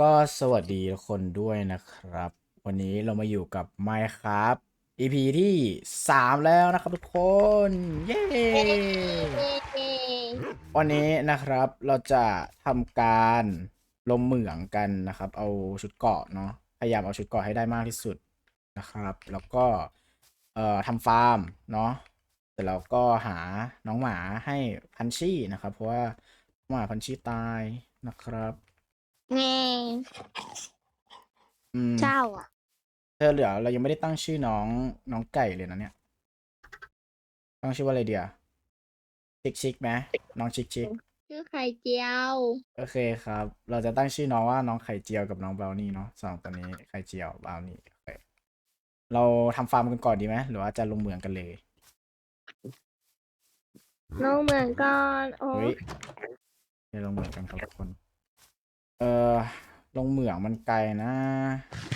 ก็สวัสดีทุกคนด้วยนะครับ วันนี้เรามาอยู่กับ Minecraft EP ที่ 3 แล้วนะครับทุกคน เย้ วันนี้นะครับเราจะทำการลงเหมืองกันนะครับ เอาชุดเกาะเนาะพยายามเอาชุดเกาะให้ได้มากที่สุดนะครับ แล้วก็เอ่อทำฟาร์มเนาะแต่เราก็หาน้องหมาให้พันชี่นะครับ เพราะว่าน้องหมาพันชี่ตายนะครับ ไงอืมเจ้าอะ เธอเหลือเรายังไม่ได้ตั้งชื่อน้องน้องไก่เลยนะเนี่ย ตั้งชื่อว่าอะไรเดียชิกชิกไหมน้องชิกชิกชื่อไข่เจียวโอเคครับ เราจะตั้งชื่อน้องว่าน้องไข่เจียวกับน้องบราวนี่เนาะสองตัวนี้ไข่เจียวบราวนี่โอเคเราทำฟาร์มกันก่อนดีไหมหรือว่าจะลงเหมืองกันเลยน้องเหมือนก่อนโอ้เฮ้ยเดี๋ยวลงเหมืองกันครับทุกคน เออลงเหมืองมันไกลนะ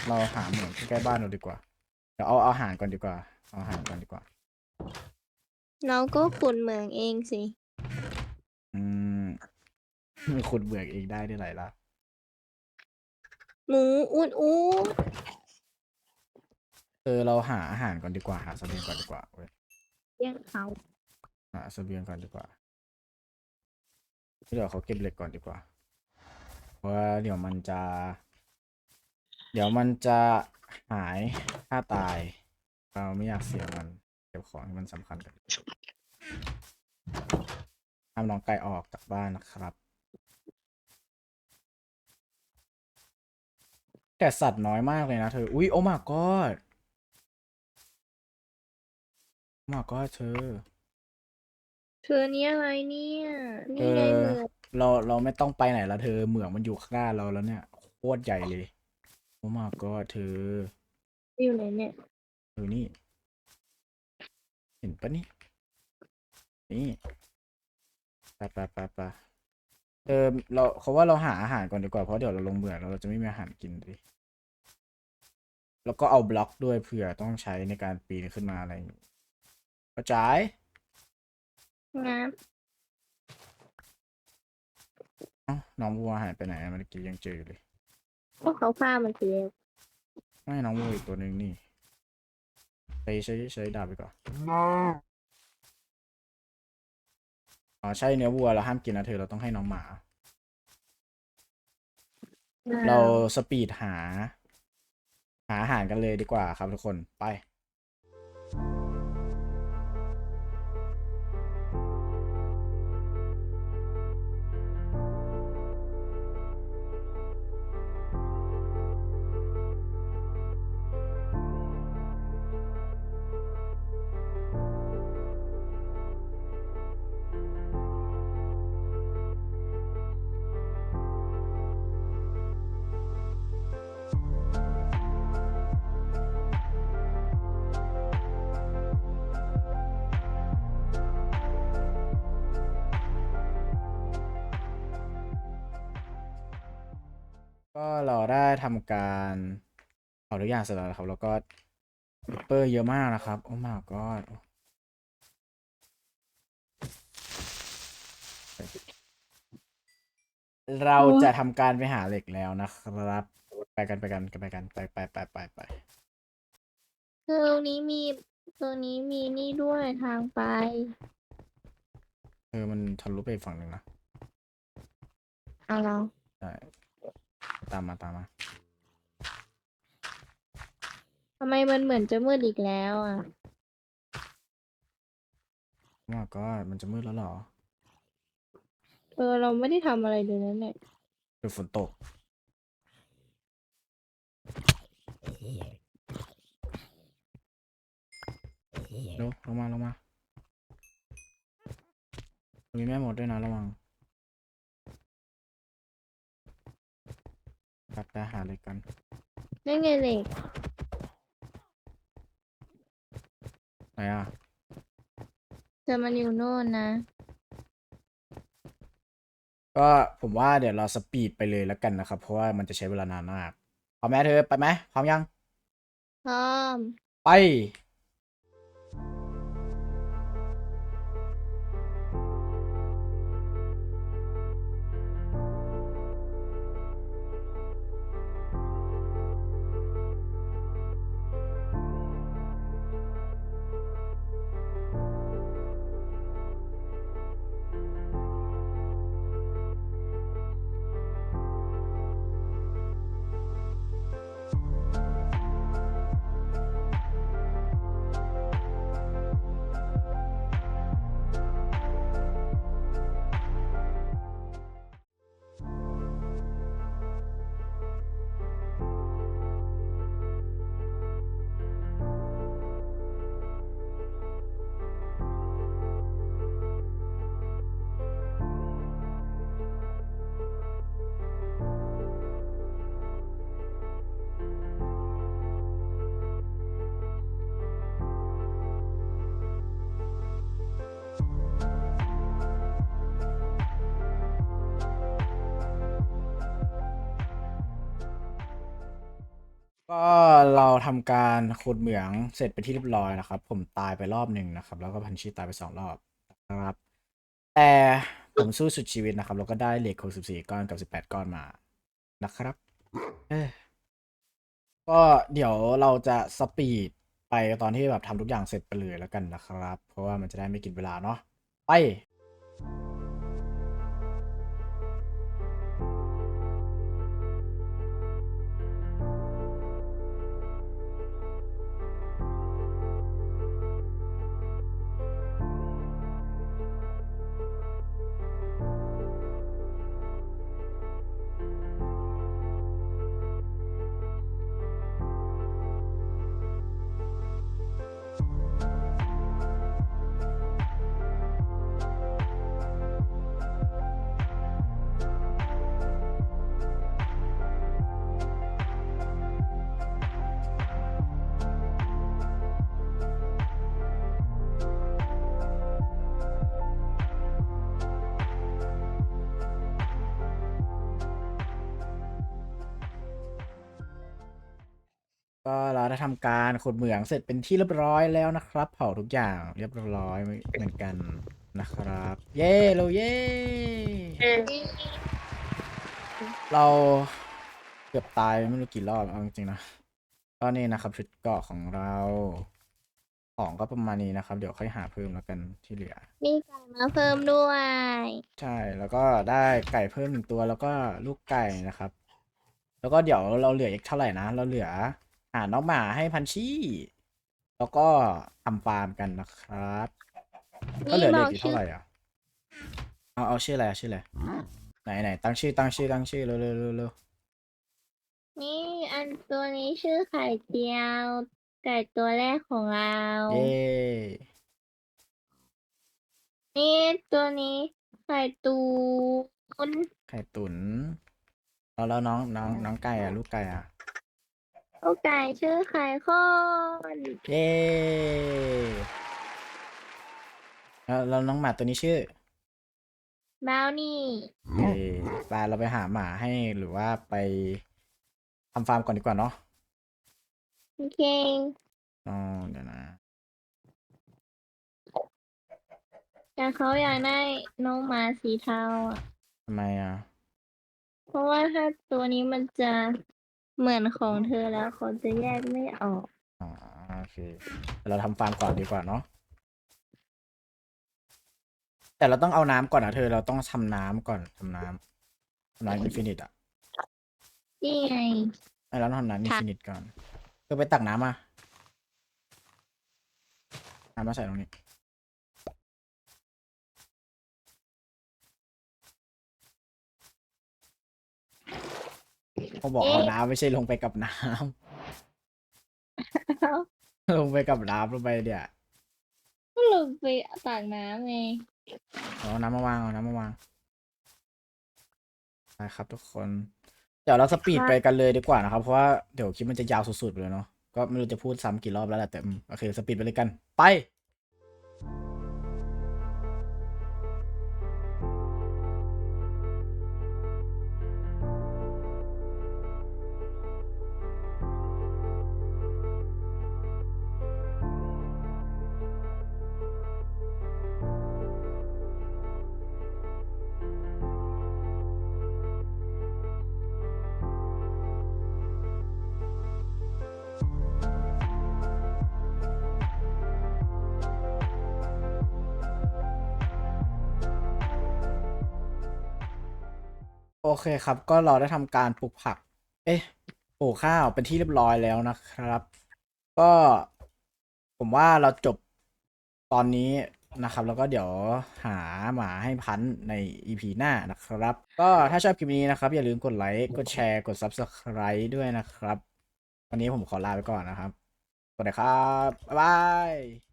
เราหาเหมืองใกล้ๆบ้านเราดีกว่า เดี๋ยวเอาเอาอาหารก่อนดีกว่า เอาอาหารก่อนดีกว่าน้องก็ขุดเหมืองเองสิ อืมขุดเบือกเองได้ด้วยไรล่ะ หมูอูดอูดเออเราหาอาหารก่อนดีกว่า หาเสบียงก่อนดีกว่าเว้ยเลี้ยงเขาหาเสบียงก่อนดีกว่า เดี๋ยวเขาเก็บเหล็กก่อนดีกว่าเพราะ ว่าเดี๋ยวมันจะ เดี๋ยวมันจะหายถ้าตาย เราไม่อยากเสียมันเก็บของที่มันสำคัญกันห้ามน้องไก่ออกจากบ้านนะครับ แต่สัตว์น้อยมากเลยนะเธอ อุ้ยโอ้มากอดโอ้มากอดเธอ เธอนี่อะไรเนี่ยเอนี่ไงอเหมือง เราเราไม่ต้องไปไหนแล้วเธอเหมืองมันอยู่ข้างหน้าเราแล้วเนี่ยโคตรใหญ่เลยโอ้มากอดเธออยู่ไหนเนี่ยเออนี่ เห็นปะนี่นี่ไปไปไปไปเออเราเขาว่าเราหาอาหารก่อนดีกว่าเพราะเดี๋ยวเราลงเหมืองแล้วเราจะไม่มีอาหารกินดิแล้วก็เอาบล็อกด้วยเผื่อต้องใช้ในการปีนขึ้นมาอะไรอย่างงี้กระจายงาม เอ้าน้องวัวหายไปไหนอะเมื่อกี้ยังเจออยู่เลยพวกเขาฆ่ามันเสียไม่น้องวัวอีกตัวหนึ่งนี่ไปใช้ใช้ดาบไปก่อนอ๋อใช่เนื้อวัวเราห้ามกินนะเธอเราต้องให้น้องหมา เราสปีดหา หาอาหารกันเลยดีกว่าครับทุกคนไป ก็เราได้ทำการเอาทุกอย่างเสร็จแล้วนะครับ แล้วก็เปอร์เยอะมากนะครับ โอ้มากก็เราจะทำการไปหาเหล็กแล้วนะครับ ไปกันไปกันไปกันไปไปไปไปไปเธอตรงนี้มีตรงนี้มีนี่ด้วยทางไป เออมันทะลุไปอีกฝั่งหนึ่งนะเอาเราใช่ ตามมาตามมาทำไมมันเหมือนจะมืดอีกแล้วอะโอ้มากก็มันจะมืดแล้วเหรอ เออเราไม่ได้ทำอะไรเลยนะเนี่ยเดี๋ยวฝนตก เร็วลงมาลงมา มีแม่หมดด้วยนะระวัง ไปไปหาเลยกัน นั่นไงเหล็กไหนอะแต่มันอยู่โน่นนะ ก็ผมว่าเดี๋ยวเราสปีดไปเลยแล้วกันนะครับ เพราะว่ามันจะใช้เวลานานมากพร้อมไหมเธอไปไหมพร้อมยัง พร้อม ไป ก็เราทำการขุดเหมืองเสร็จไปที่เรียบร้อยนะครับ ผมตายไปรอบหนึ่งนะครับ แล้วก็พันชีตายไปสองรอบนะครับ แต่ผมสู้สุดชีวิตนะครับ แล้วก็ได้เหล็ก64ก้อนกับ18ก้อนมานะครับเอ้ก็เดี๋ยวเราจะสปีดไปตอนที่แบบทำทุกอย่างเสร็จไปเลยแล้วกันนะครับ เพราะว่ามันจะได้ไม่กินเวลาเนาะไป ก็เราได้ทำการขุดเหมืองเสร็จเป็นที่เรียบร้อยแล้วนะครับ เผาทุกอย่างเรียบร้อยเหมือนกันนะครับ เย้เราเย้เราเกือบตายไม่รู้กี่รอบเอาจริงๆนะก็นี่นะครับชุดเกราะของเรา ของก็ประมาณนี้นะครับ เดี๋ยวค่อยหาเพิ่มแล้วกันที่เหลือ มีไก่มาเพิ่มด้วย ใช่แล้วก็ได้ไก่เพิ่มหนึ่งตัวแล้วก็ลูกไก่นะครับ แล้วก็เดี๋ยวเราเหลืออีกเท่าไหร่นะเราเหลือ หาน้องหมาให้พันชี่ แล้วก็ทำฟาร์มกันนะครับ ก็เหลือเหลืออีกเท่าไหร่อะ เอาเอาชื่ออะไรอะชื่ออะไรไหนไหนตั้งชื่อตั้งชื่อตั้งชื่อเร็วเร็วเร็วเร็วนี่อันตัวนี้ชื่อไข่เจียวไก่ตัวแรกของเราเย้นี่ตัวนี้ไข่ตูนไข่ตุ๋นแล้วแล้วน้องน้องน้องไก่อะลูกไก่อะ ลูกไก่ชื่อไข่ข้อนเย้แล้วแล้วน้องหมาตัวนี้ชื่อบราวนี่เอ้ไปเราไปหาหมาให้หรือว่าไปทำฟาร์มก่อนดีกว่าเนาะโอเคอ๋อเดี๋ยวนะ แต่เขาอยากได้น้องหมาสีเทาอะทำไมอะ เพราะว่าถ้าตัวนี้มันจะ เหมือนของเธอแล้วเขาจะแยกไม่ออกอ๋อโอเคเดี๋ยวเราทำฟาร์มก่อนดีกว่าเนาะแต่เราต้องเอาน้ำก่อนนะเธอเราต้องทำน้ำก่อนทำน้ำทำน้ำอินฟินิตอะนี่ไง ให้เราต้องทำน้ำอินค่ะ ฟินิตก่อนเธอไปตักน้ำมาน้ำมาใส่ตรงนี้ เขาบอกเอาน้ำไม่ใช่ลงไปกับน้ำลงไปกับน้ำลงไปเดี๋ยวก็ลงไปตักน้ำไงเอาน้ำมาวางเอาน้ำมาวางนะครับ ทุกคน เดี๋ยวเราสปีดไปกันเลยดีกว่านะครับ เพราะว่าเดี๋ยวคลิปมันจะยาวสุดๆไปเลยเนาะก็ไม่รู้จะพูดซ้ำกี่รอบแล้วแหละแต่อืมโอเคสปีดไปเลยกัน ไป โอเคครับ ก็เราได้ทำการปลูกผัก เอ๊ะปลูกข้าวเป็นที่เรียบร้อยแล้วนะครับ ก็ผมว่าเราจบตอนนี้นะครับ แล้วก็เดี๋ยวหาหมาให้พันใน EP หน้านะครับ ก็ถ้าชอบคลิปนี้นะครับ อย่าลืมกดไลค์กดแชร์กด Subscribe ด้วยนะครับ วันนี้ผมขอลาไปก่อนนะครับสวัสดีครับ บ๊ายบาย